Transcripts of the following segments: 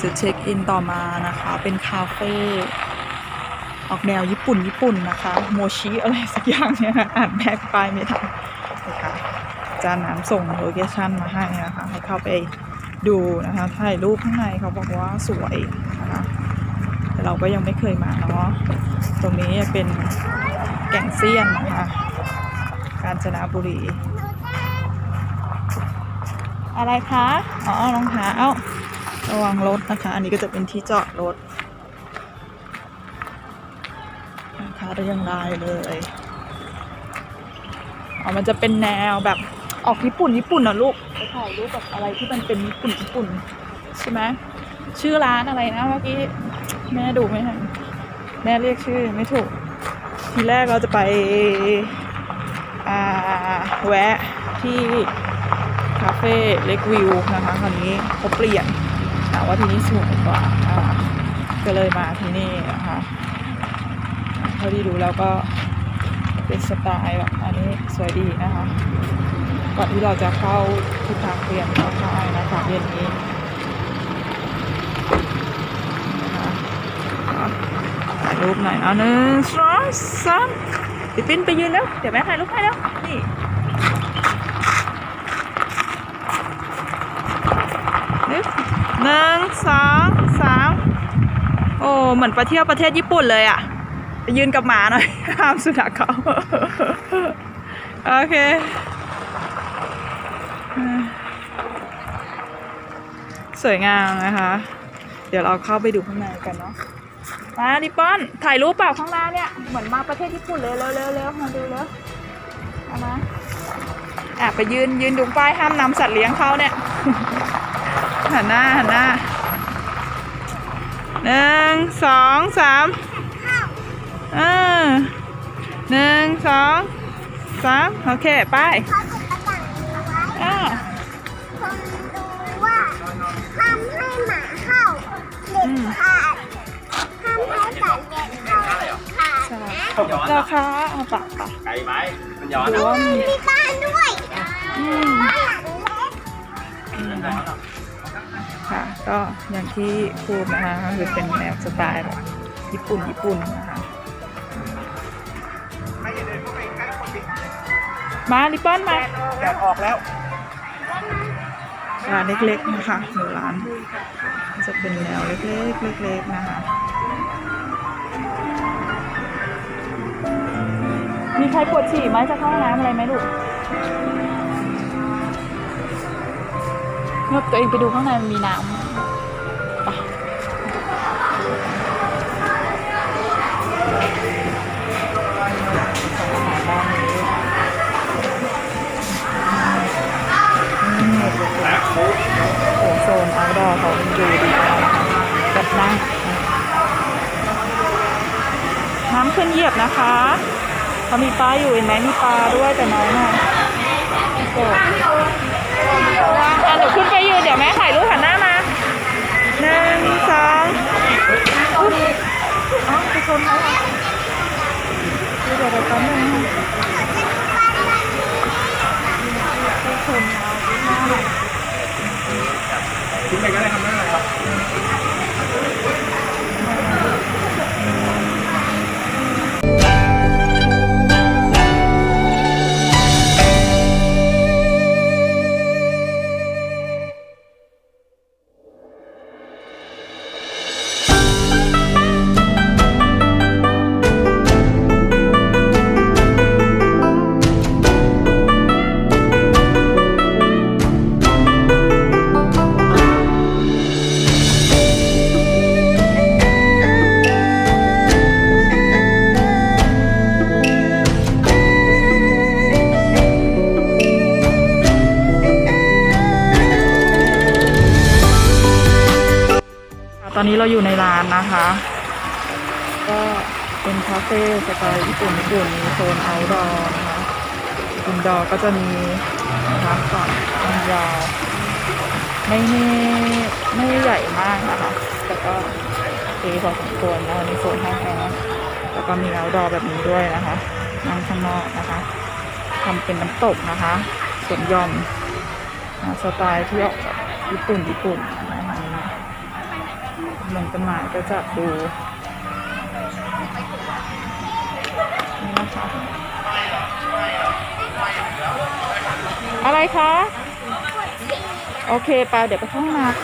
จะเช็คอินต่อมานะคะ เป็นคาเฟ่ออกแนวญี่ปุ่นญี่ปุ่นนะคะ โมชิอะไรสักอย่างเนี่ยอ่านแบกไปไม่ทันนะคะจารย์น้ำส่งโลเคชั่นมาให้นะคะให้เข้าไปดูนะคะถ่ายรูปข้างในเขาบอกว่าสวยนะคะแต่เราก็ยังไม่เคยมาเนาะตรงนี้เป็นแก่งเซียนนะคะกาญจนบุรี อะไรคะ อ๋อรองเท้า ระวังรถนะคะ อันนี้ก็จะเป็นที่จอดรถนะคะเรียงรายเลยอ๋อมันจะเป็นแนวแบบออกญี่ปุ่นญี่ปุ่นนะลูกไปถ่ายรูปแบบอะไรที่มันเป็นญี่ปุ่นญี่ปุ่นใช่ไหมชื่อร้านอะไรนะเมื่อกี้แม่ดูไม่ทันแม่เรียกชื่อไม่ถูก ทีแรกเราจะไปอ่าแวะที่คาเฟ่เล็กวิวนะคะคราวนี้เขาเปลี่ยน ว่าที่นี่สวยกว่าก็เลยมาที่นี่นะคะเท่าที่ดูแล้วก็เป็นสไตล์แบบอันนี้สวยดีนะคะ ก่อนที่เราจะเข้าที่พักเรียนเข้าค่ายนะคะเรียนนี้ถ่ายรูปหน่อยเอาหนึ่งสองสามติปินไปยืนแล้ว เดี๋ยวแม่ถ่ายรูปให้แล้ว นี่ หนึ่ง หนึ่งสองสามโอ้เหมือนไปเที่ยวประเทศญี่ปุ่นเลยอะไปยืนกับหมาหน่อย ห้ามสุนัขเขาโอเคสวยงามนะคะ เดี๋ยวเราเข้าไปดูข้างในกันเนาะ มาดิป้อน ถ่ายรูปเปล่าข้างหน้าเนี่ย เหมือนมาประเทศญี่ปุ่นเลยเร็วเร็วมาดูเร็วเอามาอะไปยืนยืนดูป้ายห้ามนำสัตว์เลี้ยงเข้าเนี่ย หันหน้าหันหน้าหนึ่งสองสามเออหนึ่งสองสามโอเค ไปเขาติดประกาศเอาไว้อ่าคนดูว่าห้ามให้หมาเข้าเด็ดขาดห้ามให้สัตว์เลี้ยงเข้าเด็ดขาดใช่นะราคาเอาปะปะไกลไหมมันย้อนดูอะว่ามีมีบ้านด้วยอืมบ้านหลังเล็กมันย้อนอะ ค่ะ ก็อย่างที่พูดนะคะก็คือเป็นแนวสไตล์แบบญี่ปุ่นญี่ปุ่นนะคะมาลิปปอนมาแดดออกแล้วร้านเล็กๆนะคะหนึ่งร้าน จะเป็นแนวเล็กๆเล็กๆนะคะมีใครปวดฉี่ไหมจะเข้าห้องน้ำอะไรไหมลูก งบตัวเองไปดูข้างในมันมีน้ำไปของอาหารบ้านนี้อืมแล้วโค้โอ้โซนเอาดอเขาดูดีแบบนั่งน้ำขึ้นเหยียบนะคะเขามีปลาอยู่เห็นไหมมีปลาด้วยแต่น้อยหน่อยโอ้อะหนูขึ้นไปยืนเดี๋ยวแม่ถ่ายรูปหันหน้ามาหนึ่งสองอุ๊ย คนเขาเหรอเดี๋ยวเดี๋ยวแป๊บนึงไปชนเขาหน้าหน่อยทิ้งไปก็ได้ครับ นี้เราอยู่ในร้านนะคะ ก็เป็นคาเฟ่สไตล์ญี่ปุ่นญี่ปุ่นมีโซนเอาดอร์นะคะอินดอร์ก็จะมีนะคะก่อนอินดอร์ไม่ไม่ไม่ใหญ่มากนะคะ แต่ก็ดีพอสมควรนะมีโซนห้องแอร์แล้วก็มีเอาดอร์แบบนี้ด้วยนะคะนั่งข้างนอกนะคะทำเป็นน้ำตกนะคะสวนยอมสไตล์ที่ออกแบบญี่ปุ่นญี่ปุ่น นะคะเหมือนต้นไม้ก็จับดูนี่นะคะอะไรคะ โอเคไปเดี๋ยวไปห้องน้ำ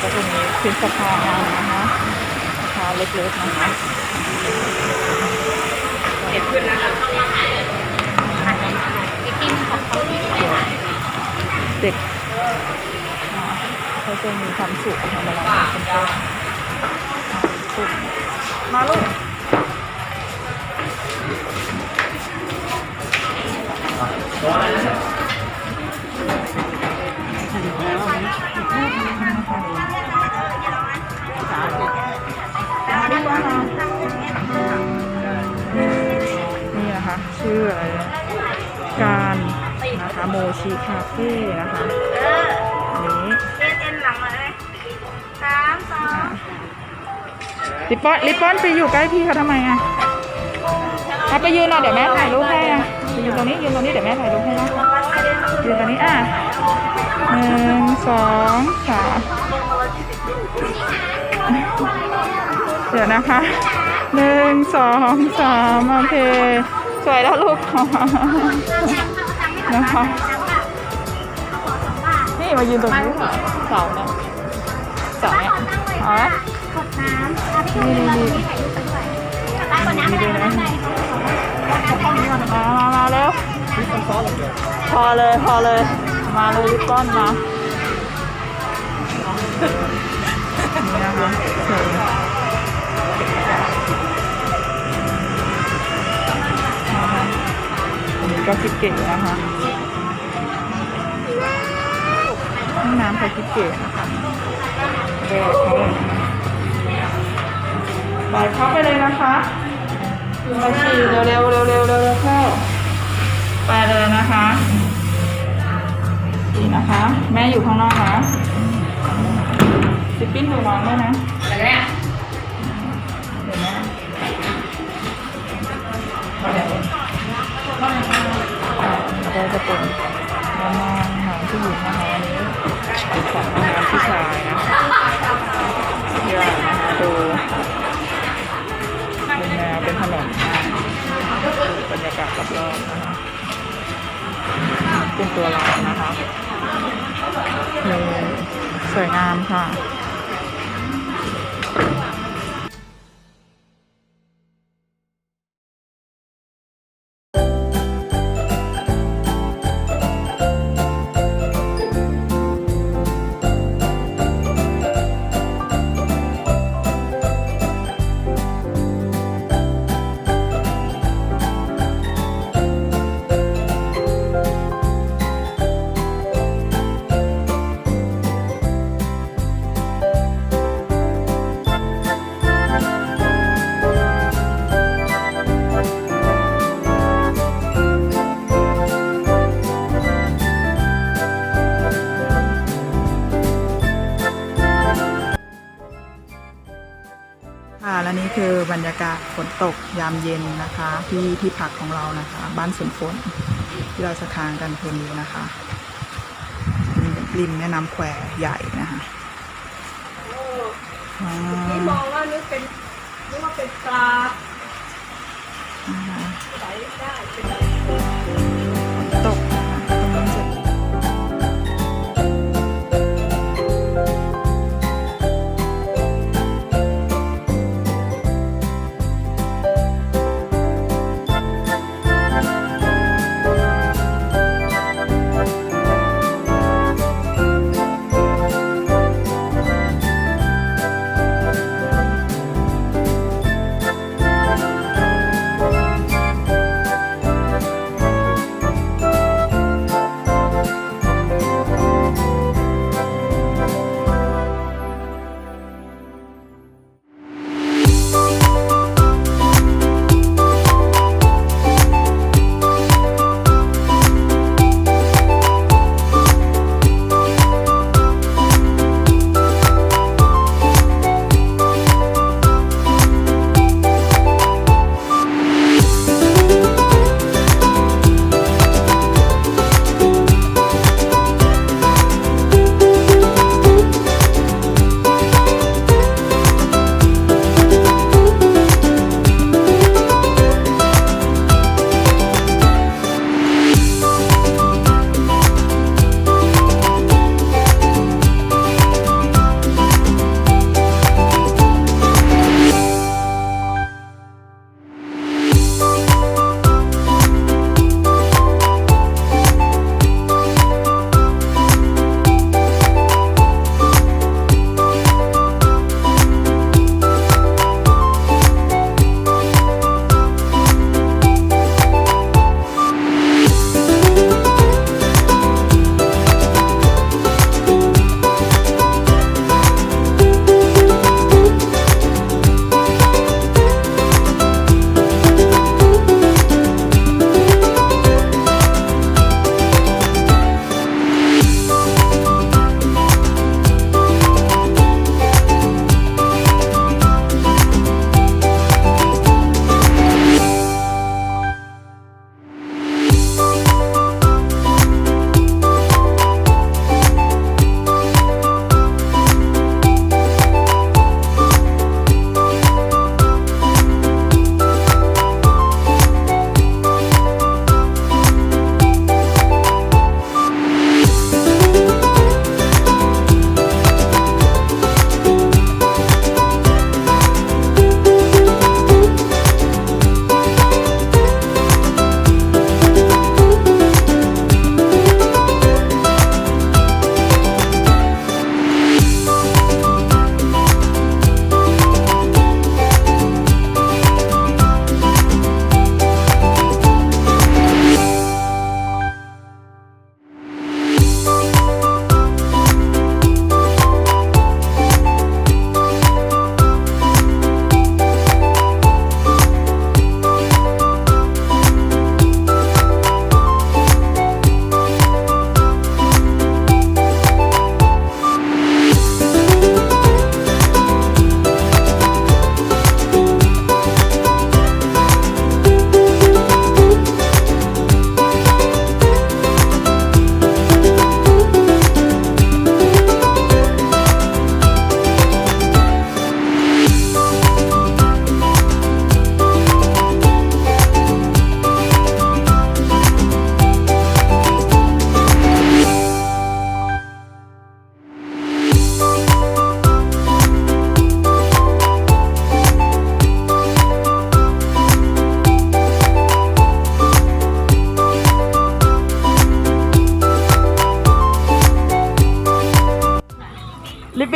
ก็จะมีเป็นสะพานนะคะสะพานเล็กๆนะคะเขื่อนนะคะ ด็กอ่าเขาจะมีความสุขทำอะไรกันบ้างมาลูกนี่นะคะชื่ออะไร โมชิคาเฟ่นะคะ อันนี้เอ็นเอ็นหลังเลยสามสองลิปปอนลิปปอนไปอยู่ใกล้พี่เขาทำไมอะเอาไปยืนหน่อยเดี๋ยวแม่ถ่ายรูปให้อะไปยืนตรงนี้ยืนตรงนี้เดี๋ยวแม่ถ่ายรูปให้นะยืนตรงนี้อะหนึ่งสองสามเดี๋ยวนะคะหนึ่งสองสามโอเค สวยแล้วลูก นะคะ นี่มายืนตรงนี้ค่ะเสาเนี่ยเสาเนี่ยเอาไหมกดน้ำอะพี่ดูเราตรงนี้ถ่ายรูปกันด้วยได้กดน้ำได้ได้ได้มามามาเร็วพอเลยพอเลย มาเลยลิปก้อนมานี่นะคะสวยนะคะอันนี้ก็คิดเก๋นะคะาคิเก๋นะคะเด็กเขาเลยเข้าไปเลยนะคะไปฉี่เร็วๆเร็วๆเร็วๆเร็วเข้าไปเลยนะคะนี่นะคะ แม่อยู่ข้างนอกนะซิปิ้นดูน้องด้วยนะเดี๋ยวแม่เดี๋ยวแม่ก็จะเป็นน้องน้องผู้หญิงนะคะ อันนี้ของน้องผู้ชายนะคะเดี๋ยวนะคะดูเป็นแนวเป็นถนนนะบรรยากาศรอบๆนะคะเป็นตัวร้านนะคะ สวยงามค่ะ ตกยามเย็นนะคะ ที่ที่พักของเรานะคะ บ้านสวนฝนที่เราจะทานกันคืนนี้นะคะริมแม่น้ำแควใหญ่นะคะอ่ามองว่านึกเป็นนึกว่าเป็นปลานะคะใสได้เป็นฝน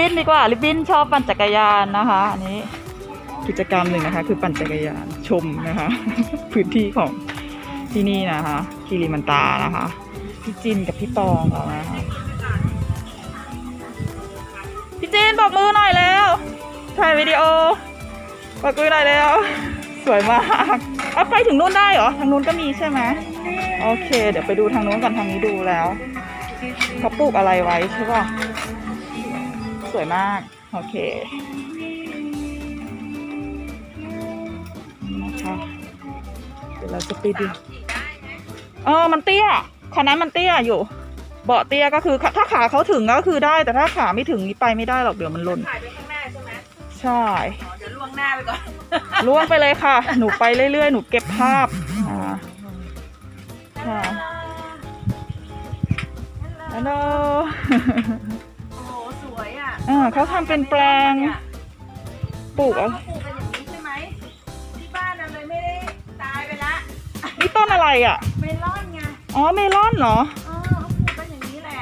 นดีกว่า ลิบบินชอบปั่นจักรยานนะคะอันนี้กิจกรรมหนึ่งนะคะ คือปั่นจักรยานชมนะคะ พื้นที่ของที่นี่นะคะคิริมันตานะคะ พี่จินกับพี่ตองเรานะคะพี่จินบอกมือหน่อยแล้วถ่ายวิดีโอบอกมือหน่อยแล้ว สวยมากเอาไปถึงนู้นได้เหรอทางนู้นก็มีใช่ไหมโอเค เดี๋ยวไปดูทางนู้นกันทางนี้ดูแล้วเขาปลูกอะไรไว้ใช่ป่ะ สวยมาก โอเคนี่นะคะเดี๋ยวเราจะไปดูเออมันเตี้ยคันนั้นมันเตี้ยอยู่ เบาะเตี้ยก็คือ ถ้าขาเขาถึงก็คือได้ แต่ถ้าขาไม่ถึงนี่ไปไม่ได้หรอกเดี๋ยวมันหล่นถ่ายไปข้างหน้าใช่ไหมใช่อ๋อเดี๋ยวล่วงหน้าไปก่อนล่วงไปเลยค่ะ หนูไปเรื่อยๆ หนูเก็บภาพอ่าค่ะฮัลโหลโอ้โหสวย อะอ่าเขาทำเป็นแปลงปลูกเขาอะปลูกกันอย่างนี้ใช่ไหมที่บ้านน่ะเลยไม่ได้ตายไปละนี่ต้นอะไรอะ เมลอนไงอ๋อเมลอนเหรอ เออเขาปลูกกันอย่างนี้แหละ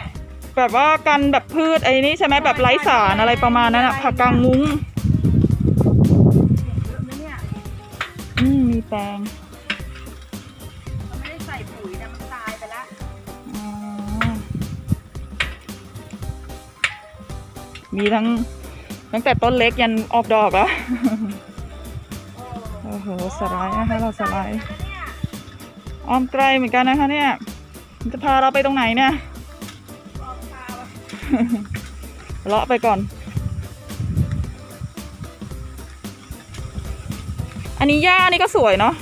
แบบว่ากันแบบพืชไอ้นี่ใช่ไหมแบบไร้สารอะไรประมาณนั้นอะผักกางมุ้ง เยอะนะเนี่ย อืมมีแปลง มีทั้งตั้งแต่ต้นเล็กยันออกดอกแล้ว โอ้โหสไลด์นะคะเราสไลด์ออมไกลเหมือนกันนะคะเนี่ยมันจะพาเราไปตรงไหนเนี่ยเลาะไปก่อน อันนี้หญ้านี่ก็สวยเนาะ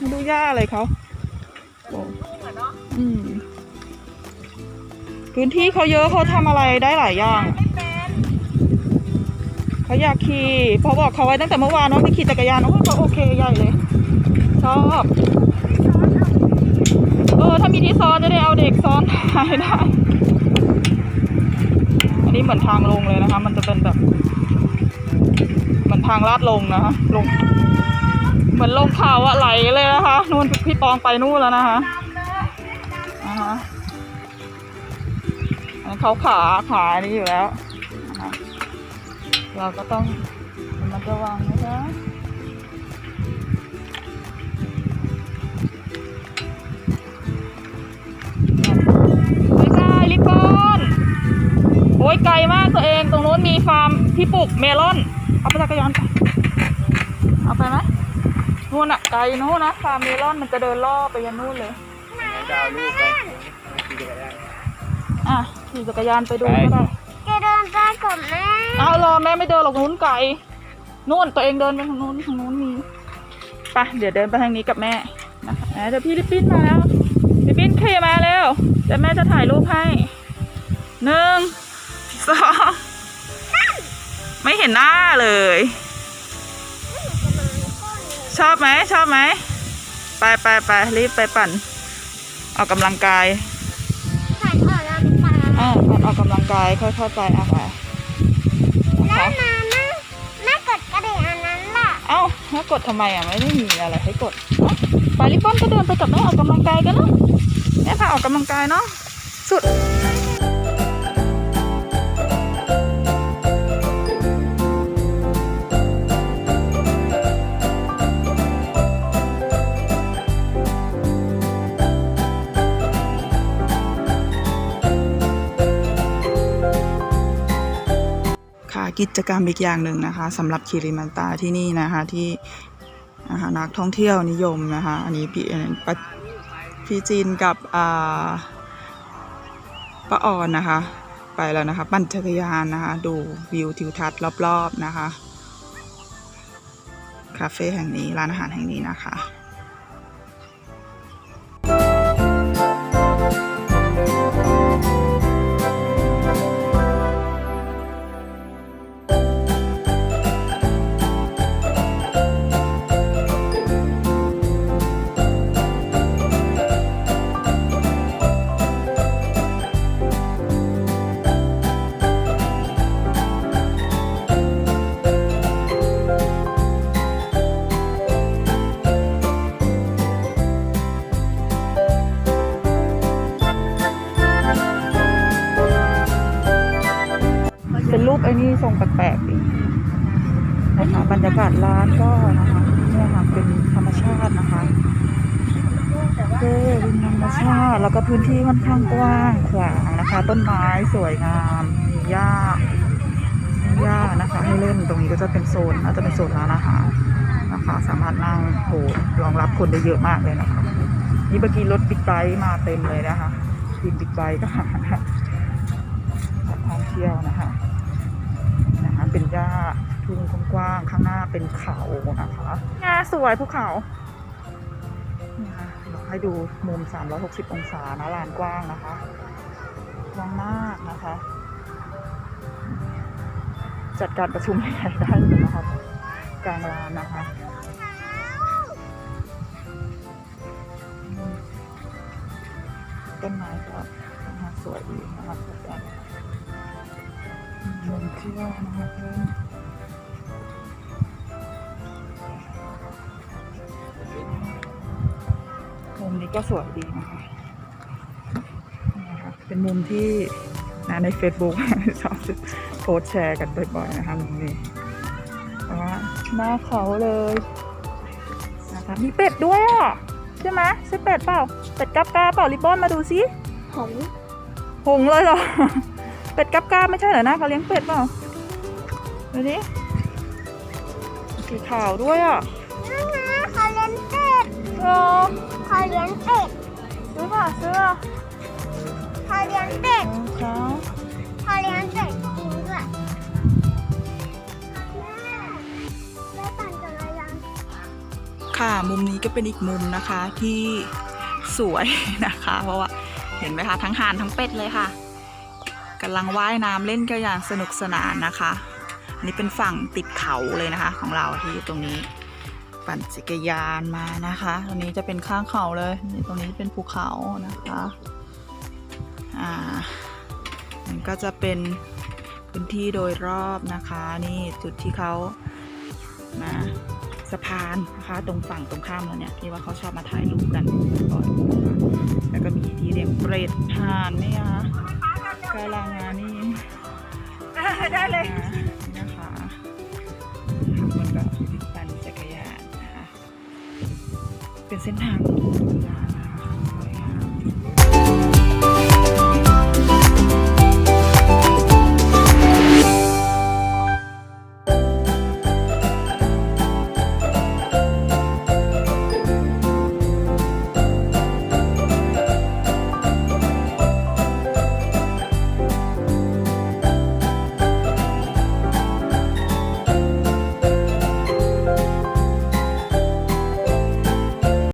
มาดูหญ้าอะไรเขาโอ้เหมือนเนาะอืมพื้นที่เขาเยอะเขาทำอะไรได้หลายอย่างไม่เป็น เขาอยากขี่เพอบอกเขาไว้ตั้งแต่เมื่อวานว่าไปขี่จักรยานโอ้ยเขาโอเคใหญ่เลย ชอบเออถ้ามีที่ซ้อนจะได้เอาเด็กซ้อนท้ายได้ อันนี้เหมือนทางลงเลยนะคะ มันจะเป็นแบบเหมือนทางลาดลงนะคะลง เหมือนลงเขาอะไหลเลยนะคะนู่นพี่ปองไปนู่นแล้วนะคะอ่าฮะเขาขาขาอันนี้อยู่แล้ว เราก็ต้องระมันระวังนะคะไม่ใช่ลิปปอนโอ้ยไกลมากตัวเองตรงโน้นมีฟาร์มที่ปลูกเมลอน เอาไปจักรยานไปเอาไปไหมนู่นอะไกลนู่นนะฟาร์มเมลอนมันจะเดินล่อไปยันนู่นเลยจะเอาลูกไปขี่จักรยานอะขี่จักรยานไปดูก็ได้จะเดินไปกับแม่ เอารอแม่ไม่เดินหรอกนู้นไกลนู่นตัวเองเดินไปทางนู้นทางนู้นมีไปเดี๋ยวเดินไปทางนี้กับแม่นะคะอะเดี๋ยวพี่ลิปปิ้นมาแล้วลิปปิ้นเคมาแล้วเดี๋ยวแม่จะถ่ายรูปให้หนึ่งสองไม่เห็นหน้าเลย ชอบไหมชอบไหมไปไปไปรีบไปปั่น ออกกำลังกายถ่ายออกลำตาอ่าปั่นออกกำลังกายค่อยๆไปอะไปาแล้วกดทำไมอะไม่ได้มีอะไรให้กดไปริบบอนก็เดินไปกับแม่ออกกำลังกายกันเนาะแม่พาออกกำลังกายเนาะสุด กิจกรรมอีกอย่างหนึ่งนะคะสำหรับคิริมันตาที่นี่นะคะที่นะคะนักท่องเที่ยวนิยมนะคะอันนี้พี่พี่จีนกับอ่าป้าอ่อนนะคะ ไปแล้วนะคะ ปั่นจักรยานนะคะ ดูวิวทิวทัศน์รอบๆนะคะ คาเฟ่แห่งนี้ร้านอาหารแห่งนี้นะคะ ทรงแปลกๆดินะคะบรรยากาศร้านก็นะคะเนี่ยค่ะเป็นธรรมชาตินะคะเจ้เป็นธรรมชาติแล้วก็พื้นที่ค่อนข้างกว้างขวางนะคะ ต้นไม้สวยงามมีหญ้ามีหญ้านะคะ ให้เล่นตรงนี้ก็จะเป็นโซนน่าจะเป็นโซนร้านอาหารนะคะ สามารถนั่งโหรองรับคนได้เยอะมากเลยนะคะนี่เมื่อกี้รถบิ๊กไบค์มาเต็มเลยนะคะทีมบิ๊กไบค์ก็หาท่องเที่ยวนะคะ หญ้าทุ่งกว้างๆข้างหน้าเป็นเขานะคะงาสวยภูเขานี่ค่ะเดี๋ยวให้ดูมุม 360 องศานะลานกว้างนะคะกว้างมากนะคะ จัดการประชุมใหญ่ๆได้เลยนะคะกลางลานนะคะต้นไม้ก็นะคะสวยดีนะคะ สวยจังมุมเที่ยวนะคะเพื่อนมุมนี้ก็สวยดีนะคะนี่นะคะเป็นมุมที่นะใน Facebook ชอบโพสต์แชร์กันบ่อยๆนะคะมุมนี้เพราะว่าหน้าเขาเลยนะคะมีเป็ดด้วยอะใช่ไหมใช่เป็ดเปล่าเป็ดกับกาเปล่าริบบอนมาดูซิหงหงเลยเหรอ เป็ดกับกาไม่ใช่เหรอนะเขาเลี้ยงเป็ดเปล่าดูดิสีขาวด้วยอะนั่นนะเขาเลี้ยงเป็ดเออเขาเลี้ยงเป็ดซื้อป่ะซื้อป่ะเขาเลี้ยงเป็ดขาวเขาเลี้ยงเป็ดจริงด้วยแม่ได้ปั่นจักรยานค่ะมุมนี้ก็เป็นอีกมุมนะคะที่สวยนะคะ เพราะว่าเห็นไหมคะทั้งห่านทั้งเป็ดเลยค่ะ กำลังว่ายน้ำเล่นกันอย่างสนุกสนานนะคะอันนี้เป็นฝั่งติดเขาเลยนะคะ ของเราที่ตรงนี้ ปั่นจักรยานมานะคะ ตรงนี้จะเป็นข้างเขาเลยนี่ตรงนี้เป็นภูเขานะคะอ่ามันก็จะเป็นพื้นที่โดยรอบนะคะ นี่จุดที่เขามาสะพานนะคะตรงฝั่งตรงข้ามแล้วเนี่ยที่ว่าเขาชอบมาถ่ายรูปกันก่อนแล้วก็มีที่เลี้ยงเปรตห่านนี่นะคะ ก็ลังงานนี่ได้เลยอ่านี่นะคะมันก็ปั่นจักรยานนะคะเป็นเส้นทาง